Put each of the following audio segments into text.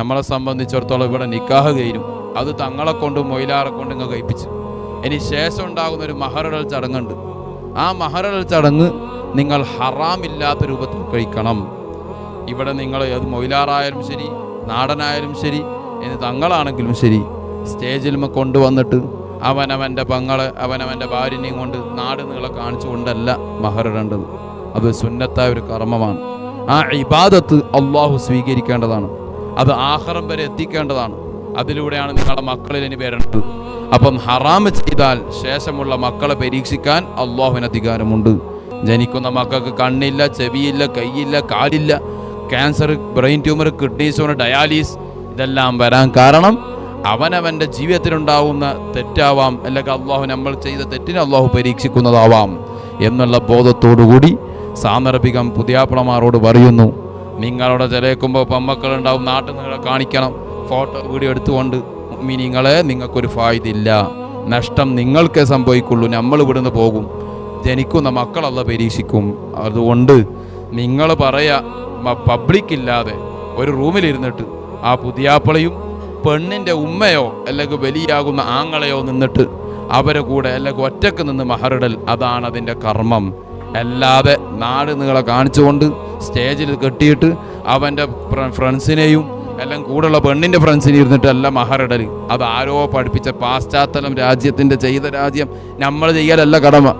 നമ്മളെ സംബന്ധിച്ചിടത്തോളം ഇവിടെ നിക്കാഹ് കഴിഞ്ഞു. അത് തങ്ങളെ കൊണ്ടും മൊയിലാറെ കൊണ്ടും ഇങ്ങ് കഴിപ്പിച്ചു. ഇനി ശേഷം ഉണ്ടാകുന്ന ഒരു മഹറിടൽ ചടങ്ങുണ്ട്. ആ മഹറിടൽ ചടങ്ങ് നിങ്ങൾ ഹറാമില്ലാത്ത രൂപത്തിൽ കഴിക്കണം. ഇവിടെ നിങ്ങൾ അത് മൊയിലാറായാലും ശരി നാടനായാലും ശരി ഇനി തങ്ങളാണെങ്കിലും ശരി സ്റ്റേജിൽ കൊണ്ടുവന്നിട്ട് അവനവന്റെ പങ്ങളെ അവനവന്റെ ഭാര്യനെയും കൊണ്ട് നാട് നീളെ കാണിച്ചുകൊണ്ടല്ല മഹറിടേണ്ടത് അത് സുന്നത്തായ ഒരു കർമ്മമാണ്. ആ ഇബാദത്ത് അള്ളാഹു സ്വീകരിക്കേണ്ടതാണ്. അത് ആഹ്റം വരെ എത്തിക്കേണ്ടതാണ്. അതിലൂടെയാണ് നിങ്ങളുടെ മക്കളിൽ ഇനി വരേണ്ടത്. അപ്പം ഹറാമ് ചെയ്താൽ ശേഷമുള്ള മക്കളെ പരീക്ഷിക്കാൻ അള്ളാഹുവിന് അധികാരമുണ്ട്. ജനിക്കുന്ന മക്കൾക്ക് കണ്ണില്ല ചെവിയില്ല കൈയില്ല കാലില്ല cancer brain tumour kidney stone dialysis ഇതെല്ലാം വരാൻ കാരണം അവനവന്റെ ജീവിതത്തിലുണ്ടാവുന്ന തെറ്റാവാം അല്ലെങ്കിൽ അള്ളാഹു നമ്മൾ ചെയ്ത തെറ്റിനെ അള്ളാഹു പരീക്ഷിക്കുന്നതാവാം എന്നുള്ള ബോധത്തോടുകൂടി സാന്ദർഭികം പുതിയാപ്പിളമാരോട് പറയുന്നു. നിങ്ങളുടെ ചിലക്കുമ്പോൾ പെമ്മക്കളുണ്ടാവും നാട്ടിൽ നിങ്ങളെ കാണിക്കണം. ഫോട്ടോ വീഡിയോ എടുത്തുകൊണ്ട് നിങ്ങളെ നിങ്ങൾക്കൊരു ഫായ്തില്ല നഷ്ടം നിങ്ങൾക്കേ സംഭവിക്കുള്ളൂ. നമ്മൾ ഇവിടുന്ന് പോകും. ജനിക്കുന്ന മക്കളല്ല പരീക്ഷിക്കും. അതുകൊണ്ട് നിങ്ങൾ പറയാ പബ്ലിക് ഇല്ലാതെ ഒരു റൂമിലിരുന്നിട്ട് ആ പുതിയാപ്പളയും പെണ്ണിന്റെ ഉമ്മയോ അല്ലെങ്കിൽ വലിയാകുന്ന ആങ്ങളെയോ നിന്നിട്ട് അവരെ കൂടെ അല്ലെങ്കിൽ ഒറ്റയ്ക്ക് നിന്ന് മഹറിടൽ അതാണ് അതിന്റെ കർമ്മം. അല്ലാതെ നാട് നിങ്ങളെ കാണിച്ചുകൊണ്ട് സ്റ്റേജിൽ കെട്ടിയിട്ട് അവന്റെ ഫ്രണ്ട്സിനെയും എല്ലാം കൂടെയുള്ള പെണ്ണിന്റെ ഫ്രണ്ട്സിനെ ഇരുന്നിട്ട് എല്ലാം മഹറിടൽ അത് ആരോ പഠിപ്പിച്ച പാശ്ചാത്തലം രാജ്യത്തിന്റെ ചെയ്ത രാജ്യം നമ്മൾ ചെയ്യലല്ല കടമ.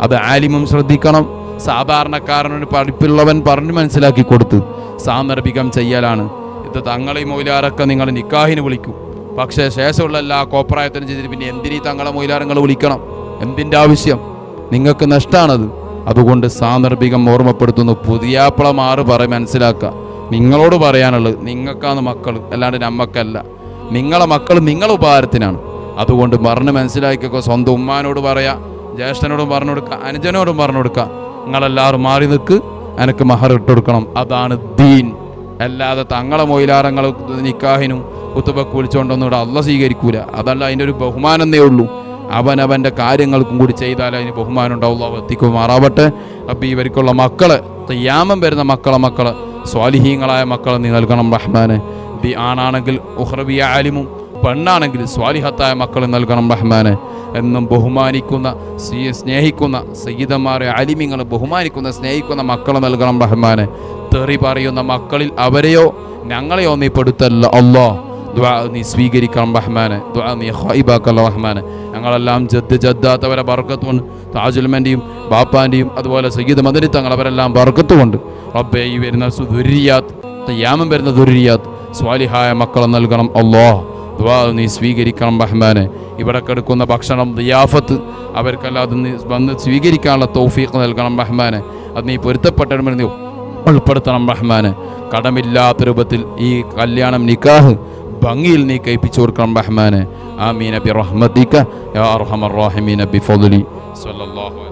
അത് ആലിമും ശ്രദ്ധിക്കണം. സാധാരണക്കാരനൊരു പഠിപ്പുള്ളവൻ പറഞ്ഞു മനസ്സിലാക്കി കൊടുത്ത് സാന്ദർഭികം ചെയ്യലാണ്. ഇത് തങ്ങളെ മൊയിലാറൊക്കെ നിങ്ങൾ നിക്കാഹിന് വിളിക്കും. പക്ഷേ ശേഷമുള്ള എല്ലാ കോപ്രായത്തിനും ചെയ്തിട്ട് പിന്നെ എന്തിനീ തങ്ങളെ മൊയിലാറങ്ങൾ വിളിക്കണം? എന്തിന്റെ ആവശ്യം? നിങ്ങൾക്ക് നഷ്ടമാണത് അതുകൊണ്ട് സാന്ദർഭികം ഓർമ്മപ്പെടുത്തുന്നു. പുതിയാപ്പിളമാറ് പറയും മനസ്സിലാക്കുക. നിങ്ങളോട് പറയാനുള്ളത് നിങ്ങൾക്കാണ് മക്കൾ അല്ലാണ്ട് നമ്മക്കല്ല. നിങ്ങളെ മക്കൾ നിങ്ങളെ ഉപകാരത്തിനാണ്. അതുകൊണ്ട് പറഞ്ഞ് മനസ്സിലാക്കിയൊക്കെ സ്വന്തം ഉമ്മാനോട് പറയാം ജ്യേഷ്ഠനോടും പറഞ്ഞു കൊടുക്കുക അനുജനോടും പറഞ്ഞു കൊടുക്കുക നിങ്ങളെല്ലാവരും മാറി നിൽക്ക് എനിക്ക് മഹർ ഇട്ട് കൊടുക്കണം. അതാണ് ദീൻ. അല്ലാതെ തങ്ങളെ മൊയിലാറങ്ങൾ നിക്കാഹിനും കുത്തുബക്ക് വിളിച്ചുകൊണ്ടൊന്നും ഇവിടെ അല്ല സ്വീകരിക്കൂല. അതല്ല അതിന്റെ ഒരു ബഹുമാനന്നേ ഉള്ളൂ. അവനവന്റെ കാര്യങ്ങൾക്കും കൂടി ചെയ്താൽ അതിന് ബഹുമാനം ഉണ്ടാവുള്ളൂ എത്തിക്കുമാറാവട്ടെ. അപ്പം ഇവർക്കുള്ള മക്കൾ തയ്യാമം വരുന്ന മക്കളെ മക്കൾ സ്വാലിഹീങ്ങളായ മക്കളെ നീ നൽകണം റഹ്മാന്. ബി ആണാണെങ്കിൽ ഉഹ്റബിയ ആലിമും പെണ്ണാണെങ്കിൽ സ്വാലിഹത്തായ മക്കൾ നൽകണം റഹ്മാന്. എന്നും ബഹുമാനിക്കുന്ന സ്നേഹിക്കുന്ന സയ്യിദന്മാരെ അലിമിങ്ങൾ ബഹുമാനിക്കുന്ന സ്നേഹിക്കുന്ന മക്കളെ നൽകണം റഹ്മാന്. തെറി പറയുന്ന മക്കളിൽ അവരെയോ ഞങ്ങളെയോ നീ പെടുത്തല്ല. അല്ലോ ദ്വാ നീ സ്വീകരിക്കണം റഹ്മാനെ. ദ്വാ നീ ഹൈബാക്കല്ല റഹ്മാനെ. ഞങ്ങളെല്ലാം ജദ് ജദ്ദാത്തവരെ ബർക്കത്തുകൊണ്ട് താജുൽമന്റെയും ബാപ്പാന്റെയും അതുപോലെ സയ്യിദ് തങ്ങൾ അവരെല്ലാം ബർക്കത്തുകൊണ്ട് റബ്ബെ ഈ വരുന്ന ദുരിയാത്ത് തയ്യാമം വരുന്ന ദുരിയാത്ത് സ്വാലിഹായ മക്കളെ നൽകണം. അല്ലോ ദ്വാ നീ സ്വീകരിക്കണം ബഹ്മാനെ ഇവിടെ കെടുക്കുന്ന ഭക്ഷണം ദിയാഫത്ത് അവർക്കല്ലാതെ നീ വന്ന് സ്വീകരിക്കാനുള്ള തൗഫീഖ് നൽകണം ബഹ്മാനെ അത് നീ പൊരുത്തപ്പെട്ടണമെന്ന് നീ ഉൾപ്പെടുത്തണം ബഹ്മാനെ കടമില്ലാത്ത രൂപത്തിൽ ഈ കല്യാണം നിക്കാഹ് ഭംഗിയിൽ നീ കയ്പ്പിച്ചു കൊടുക്കണം റഹ്മാന്. آمين برحمتك يا أرحم الراحمين بفضلي. صلى الله عليه